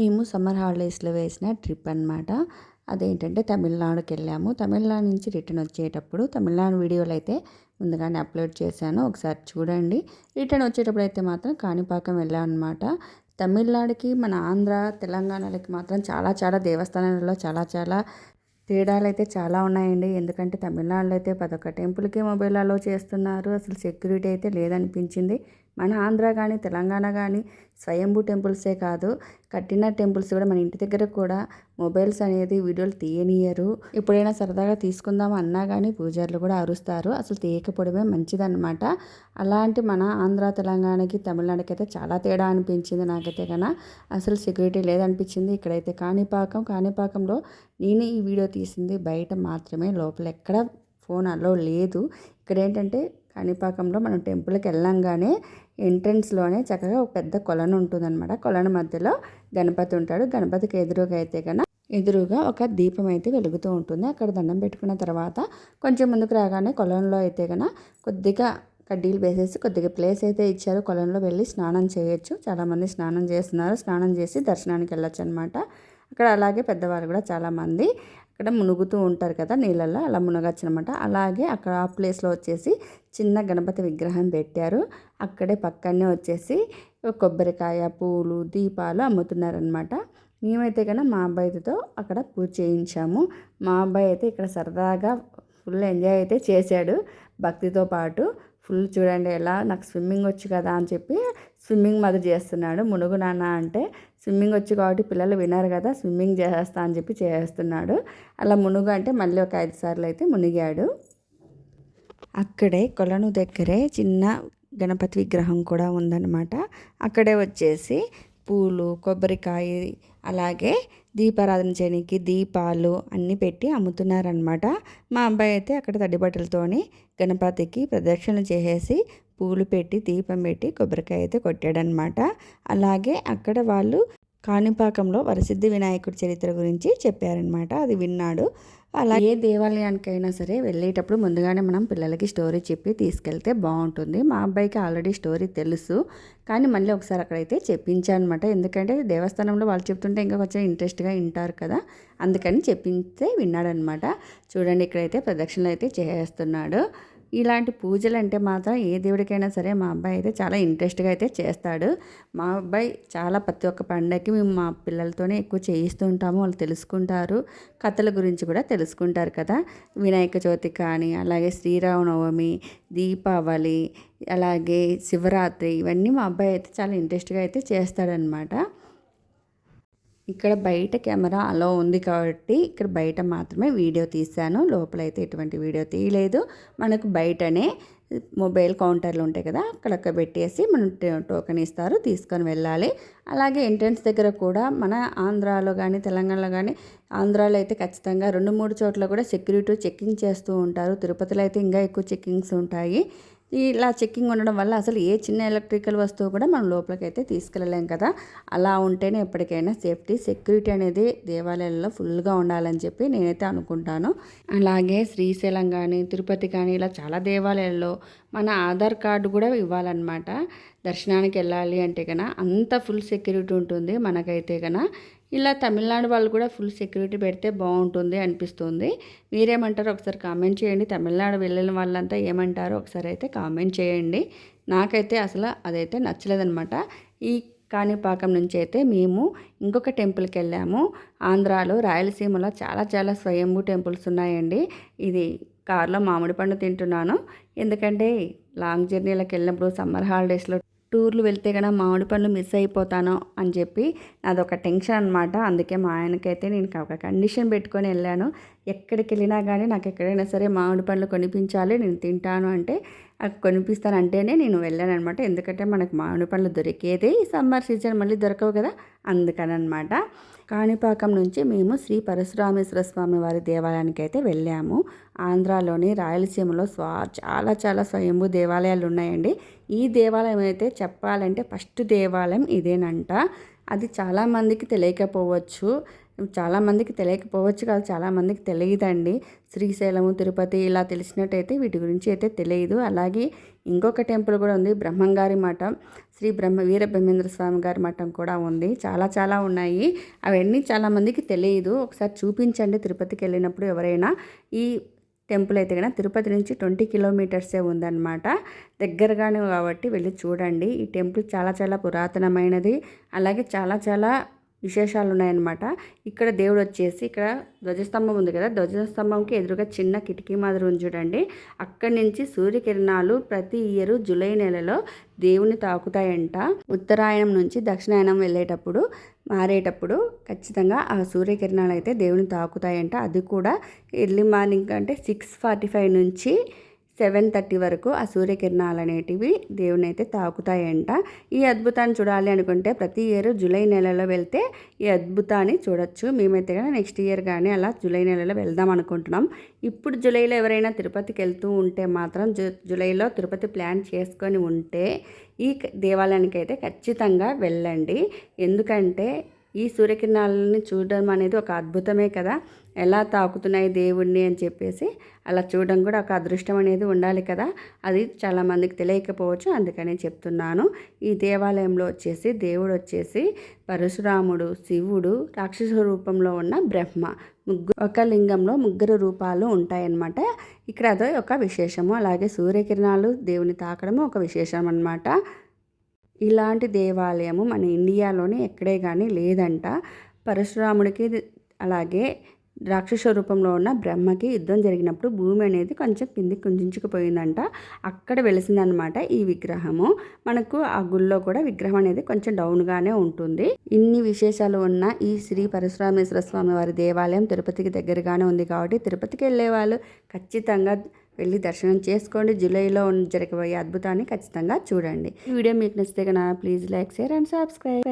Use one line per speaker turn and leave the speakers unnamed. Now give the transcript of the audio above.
మేము సమ్మర్ హాలిడేస్లో వేసిన ట్రిప్ అనమాట అదేంటంటే తమిళనాడుకి వెళ్ళాము. తమిళనాడు నుంచి రిటర్న్ వచ్చేటప్పుడు తమిళనాడు వీడియోలు అయితే ముందుగానే అప్లోడ్ చేశాను. ఒకసారి చూడండి. రిటర్న్ వచ్చేటప్పుడు అయితే మాత్రం కాణిపాకం వెళ్ళామన్నమాట తమిళనాడుకి మన ఆంధ్ర తెలంగాణలకి మాత్రం చాలా చాలా దేవస్థానాలలో చాలా చాలా తేడాలు అయితే చాలా ఉన్నాయండి. ఎందుకంటే తమిళనాడులో అయితే పదొక టెంపుల్కి మొబైల్ అలో చేస్తున్నారు. అసలు సెక్యూరిటీ అయితే లేదనిపించింది. మన ఆంధ్ర కానీ తెలంగాణ కానీ స్వయంభూ టెంపుల్సే కాదు. కట్టిన టెంపుల్స్ కూడా మన ఇంటి దగ్గర కూడా మొబైల్స్ అనేది వీడియోలు తీయనియరు. ఎప్పుడైనా సరదాగా తీసుకుందాం అన్నా కానీ పూజారులు కూడా అరుస్తారు. అసలు తీయకపోవడమే మంచిదన్నమాట. అలాంటి మన ఆంధ్ర తెలంగాణకి తమిళనాడుకి అయితే చాలా తేడా అనిపించింది నాకైతే కన్నా అసలు సెక్యూరిటీ లేదనిపించింది ఇక్కడైతే. కాణిపాకం కాణిపాకంలో నేను ఈ వీడియో తీసింది బయట మాత్రమే. లోపల ఎక్కడ ఫోన్ అలో లేదు. ఇక్కడ ఏంటంటే కాణిపాకంలో మనం టెంపుల్కి వెళ్ళంగానే ఎంట్రన్స్లోనే చక్కగా ఒక పెద్ద కొలను ఉంటుందన్నమాట. కొలను మధ్యలో గణపతి ఉంటాడు. గణపతికి ఎదురుగా అయితే కన్నా ఎదురుగా ఒక దీపం అయితే వెలుగుతూ ఉంటుంది. అక్కడ దండం పెట్టుకున్న తర్వాత కొంచెం ముందుకు రాగానే కొలంలో అయితే కన్నా కొద్దిగా కడ్డీలు వేసేసి కొద్దిగా ప్లేస్ అయితే ఇచ్చారు. కొలంలో వెళ్ళి స్నానం చేయొచ్చు. చాలామంది స్నానం చేస్తున్నారు. స్నానం చేసి దర్శనానికి వెళ్ళొచ్చు అనమాట అక్కడ అలాగే పెద్దవాళ్ళు కూడా చాలామంది అక్కడ మునుగుతూ ఉంటారు కదా నీళ్ళల్లో అలా మునగచ్చు అనమాట అలాగే అక్కడ ఆ ప్లేస్లో వచ్చేసి చిన్న గణపతి విగ్రహం పెట్టారు. అక్కడే పక్కనే వచ్చేసి కొబ్బరికాయ పూలు దీపాలు అమ్ముతున్నారనమాట మేమైతే కన్నా మా అబ్బాయితో అక్కడ పూజ చేయించాము. మా అబ్బాయి అయితే ఇక్కడ సరదాగా ఫుల్ ఎంజాయ్ అయితే చేశాడు భక్తితో పాటు. ఫుల్ చూడండి ఎలా నాకు స్విమ్మింగ్ వచ్చు కదా అని చెప్పి స్విమ్మింగ్ మది చేస్తున్నాడు. మునుగు నాన్న అంటే స్విమ్మింగ్ వచ్చు కాబట్టి పిల్లలు వినరు కదా స్విమ్మింగ్ చేసేస్తా అని చెప్పి చేస్తున్నాడు. అలా మునుగు అంటే మళ్ళీ ఒక ఐదు సార్లు అయితే మునిగాడు. అక్కడే కొలను దగ్గరే చిన్న గణపతి విగ్రహం కూడా ఉందన్నమాట. అక్కడే వచ్చేసి పూలు కొబ్బరికాయ అలాగే దీపారాధన చేయడానికి దీపాలు అన్నీ పెట్టి అమ్ముతున్నారనమాట మా అబ్బాయి అయితే అక్కడ తడిబట్టలతోని గణపతికి ప్రదక్షిణ చేసేసి పూలు పెట్టి దీపం పెట్టి కొబ్బరికాయ అయితే కొట్టాడనమాట అలాగే అక్కడ వాళ్ళు కాణిపాకంలో వరసిద్ధి వినాయకుడి చరిత్ర గురించి చెప్పారనమాట అది విన్నాడు. అలా ఏ దేవాలయానికైనా సరే వెళ్ళేటప్పుడు ముందుగానే మనం పిల్లలకి స్టోరీ చెప్పి తీసుకెళ్తే బాగుంటుంది. మా అబ్బాయికి ఆల్రెడీ స్టోరీ తెలుసు. కానీ మళ్ళీ ఒకసారి అక్కడైతే చెప్పించానమాట. ఎందుకంటే దేవస్థానంలో వాళ్ళు చెప్తుంటే ఇంకా కొంచెం ఇంట్రెస్ట్గా వింటారు కదా. అందుకని చెప్పించే విన్నాడనమాట. చూడండి ఇక్కడైతే ప్రదక్షిణలు అయితే చేస్తున్నాడు. ఇలాంటి పూజలు అంటే మాత్రం ఏ దేవుడికైనా సరే మా అబ్బాయి అయితే చాలా ఇంట్రెస్ట్గా అయితే చేస్తాడు. మా అబ్బాయి చాలా ప్రతి ఒక్క పండగకి మేము మా పిల్లలతోనే ఎక్కువ చేయిస్తూ ఉంటాము వాళ్ళు తెలుసుకుంటారు. కథల గురించి కూడా తెలుసుకుంటారు కదా. వినాయక చవితి కానీ అలాగే శ్రీరామనవమి దీపావళి అలాగే శివరాత్రి ఇవన్నీ మా అబ్బాయి అయితే చాలా ఇంట్రెస్ట్గా అయితే చేస్తాడనమాట ఇక్కడ బయట కెమెరా అలా ఉంది కాబట్టి ఇక్కడ బయట మాత్రమే వీడియో తీశాను. లోపలైతే ఎటువంటి వీడియో తీయలేదు. మనకు బయటనే మొబైల్ కౌంటర్లు ఉంటాయి కదా అక్కడ పెట్టేసి మనం టోకెన్ ఇస్తారు తీసుకొని వెళ్ళాలి. అలాగే ఎంట్రన్స్ దగ్గర కూడా మన ఆంధ్రాలో కానీ తెలంగాణలో కానీ ఆంధ్రాలో అయితే ఖచ్చితంగా రెండు మూడు చోట్ల కూడా సెక్యూరిటీ చెక్కింగ్ చేస్తూ ఉంటారు. తిరుపతిలో అయితే ఇంకా ఎక్కువ చెక్కింగ్స్ ఉంటాయి. ఇలా చెక్కింగ్ ఉండడం వల్ల అసలు ఏ చిన్న ఎలక్ట్రికల్ వస్తువు కూడా మనం లోపలికి అయితే తీసుకెళ్ళలేం కదా. అలా ఉంటేనే ఎప్పటికైనా సేఫ్టీ సెక్యూరిటీ అనేది దేవాలయాల్లో ఫుల్గా ఉండాలని చెప్పి నేనైతే అనుకుంటాను. అలాగే శ్రీశైలం కానీ తిరుపతి కానీ ఇలా చాలా దేవాలయాల్లో మన ఆధార్ కార్డు కూడా ఇవ్వాలన్నమాట. దర్శనానికి వెళ్ళాలి అంటే కన్నా అంత ఫుల్ సెక్యూరిటీ ఉంటుంది మనకైతే కన్నా ఇలా తమిళనాడు వాళ్ళు కూడా ఫుల్ సెక్యూరిటీ పెడితే బాగుంటుంది అనిపిస్తుంది. మీరేమంటారో ఒకసారి కామెంట్ చేయండి. తమిళనాడు వెళ్ళిన వాళ్ళంతా ఏమంటారో ఒకసారి అయితే కామెంట్ చేయండి. నాకైతే అసలు అదైతే నచ్చలేదనమాట ఈ కాణిపాకం నుంచి అయితే మేము ఇంకొక టెంపుల్కి వెళ్ళాము. ఆంధ్రాలో రాయలసీమలో చాలా చాలా స్వయంభూ టెంపుల్స్ ఉన్నాయండి. ఇది కార్లో మామిడి పండు తింటున్నాను. ఎందుకంటే లాంగ్ జర్నీలకు వెళ్ళినప్పుడు సమ్మర్ హాలిడేస్లో టూర్లు వెళ్తే కనుక మామిడి పండ్లు మిస్ అయిపోతాను అని చెప్పి అదొక టెన్షన్ అనమాట అందుకే మా ఆయనకైతే నేను ఒక కండిషన్ పెట్టుకొని వెళ్ళాను. ఎక్కడికి వెళ్ళినా కానీ నాకు ఎక్కడైనా సరే మామిడి పండ్లు కొనిపించాలి నేను తింటాను అంటే కొనిపిస్తాను అంటేనే నేను వెళ్ళాను అనమాట ఎందుకంటే మనకు మామిడి పండ్లు దొరికేదే ఈ సమ్మర్ సీజన్ మళ్ళీ దొరకవు కదా అందుకని అనమాట కాణిపాకం నుంచి మేము శ్రీ పరశురామేశ్వర స్వామి వారి దేవాలయానికి అయితే వెళ్ళాము. ఆంధ్రాలోని రాయలసీమలో స్వా చాలా చాలా స్వయంభూ దేవాలయాలు ఉన్నాయండి. ఈ దేవాలయం అయితే చెప్పాలంటే ఫస్ట్ దేవాలయం ఇదేనంట. అది చాలామందికి తెలియకపోవచ్చు. చాలామందికి తెలియకపోవచ్చు కాదు చాలామందికి తెలియదండి. శ్రీశైలము తిరుపతి ఇలా తెలిసినట్టయితే వీటి గురించి అయితే తెలియదు. అలాగే ఇంకొక టెంపుల్ కూడా ఉంది బ్రహ్మంగారి మఠం. శ్రీ బ్రహ్మ వీర బ్రహ్మేంద్ర స్వామి గారి మఠం కూడా ఉంది. చాలా చాలా ఉన్నాయి. అవన్నీ చాలామందికి తెలియదు. ఒకసారి చూపించండి తిరుపతికి వెళ్ళినప్పుడు ఎవరైనా. ఈ టెంపుల్ అయితే కనుక తిరుపతి నుంచి ట్వంటీ కిలోమీటర్సే ఉందన్నమాట. దగ్గరగానే కాబట్టి వెళ్ళి చూడండి. ఈ టెంపుల్ చాలా చాలా పురాతనమైనది. అలాగే చాలా చాలా విశేషాలు ఉన్నాయన్నమాట ఇక్కడ దేవుడు వచ్చేసి ఇక్కడ ధ్వజస్తంభం ఉంది కదా ధ్వజస్తంభంకి ఎదురుగా చిన్న కిటికీ మాదిరి ఉంది చూడండి. అక్కడి నుంచి సూర్యకిరణాలు ప్రతి ఇయర్ జూలై నెలలో దేవుని తాకుతాయంట. ఉత్తరాయణం నుంచి దక్షిణాయనం వెళ్ళేటప్పుడు మారేటప్పుడు ఖచ్చితంగా ఆ సూర్యకిరణాలు అయితే దేవుని తాకుతాయంట. అది కూడా ఎర్లీ మార్నింగ్ అంటే సిక్స్ ఫార్టీ ఫైవ్ నుంచి సెవెన్ థర్టీ వరకు ఆ సూర్యకిరణాలు అనేటివి దేవుని అయితే తాకుతాయంట. ఈ అద్భుతాన్ని చూడాలి అనుకుంటే ప్రతి ఇయర్ జూలై నెలలో వెళ్తే ఈ అద్భుతాన్ని చూడొచ్చు. మేమైతే కానీ నెక్స్ట్ ఇయర్ కానీ అలా జూలై నెలలో వెళ్దాం అనుకుంటున్నాం. ఇప్పుడు జూలైలో ఎవరైనా తిరుపతికి వెళ్తూ ఉంటే మాత్రం జూ జూలైలో తిరుపతి ప్లాన్ చేసుకొని ఉంటే ఈ దేవాలయానికి అయితే ఖచ్చితంగా వెళ్ళండి. ఎందుకంటే ఈ సూర్యకిరణాలని చూడడం అనేది ఒక అద్భుతమే కదా? ఎలా తాకుతున్నాయి దేవుణ్ణి అని చెప్పేసి అలా చూడడం కూడా ఒక అదృష్టం అనేది ఉండాలి కదా? అది చాలామందికి తెలియకపోవచ్చు అందుకనే చెప్తున్నాను. ఈ దేవాలయంలో వచ్చేసి దేవుడు వచ్చేసి పరశురాముడు శివుడు రాక్షస రూపంలో ఉన్న బ్రహ్మ ముగ్గురు ఒక లింగంలో ముగ్గురు రూపాలు ఉంటాయన్నమాట. ఇక్కడ అదో ఒక విశేషము. అలాగే సూర్యకిరణాలు దేవుని తాకడము ఒక విశేషం అనమాట ఇలాంటి దేవాలయము మన ఇండియాలోనే ఎక్కడే కానీ లేదంట. పరశురాముడికి అలాగే రాక్షస రూపంలో ఉన్న బ్రహ్మకి యుద్ధం జరిగినప్పుడు భూమి అనేది కొంచెం కింది కుంచుకుపోయిందంట అక్కడ వెలిసిందనమాట ఈ విగ్రహము. మనకు ఆ గుళ్ళో కూడా విగ్రహం అనేది కొంచెం డౌన్గానే ఉంటుంది. ఇన్ని విశేషాలు ఉన్న ఈ శ్రీ పరశురామేశ్వర స్వామి వారి దేవాలయం తిరుపతికి దగ్గరగానే ఉంది కాబట్టి తిరుపతికి వెళ్ళే వాళ్ళు ఖచ్చితంగా వెళ్ళి దర్శనం చేసుకోండి. జూలైలో జరగబోయే అద్భుతాన్ని ఖచ్చితంగా చూడండి. ఈ వీడియో మీకు నచ్చితే కన్నా please like share and subscribe.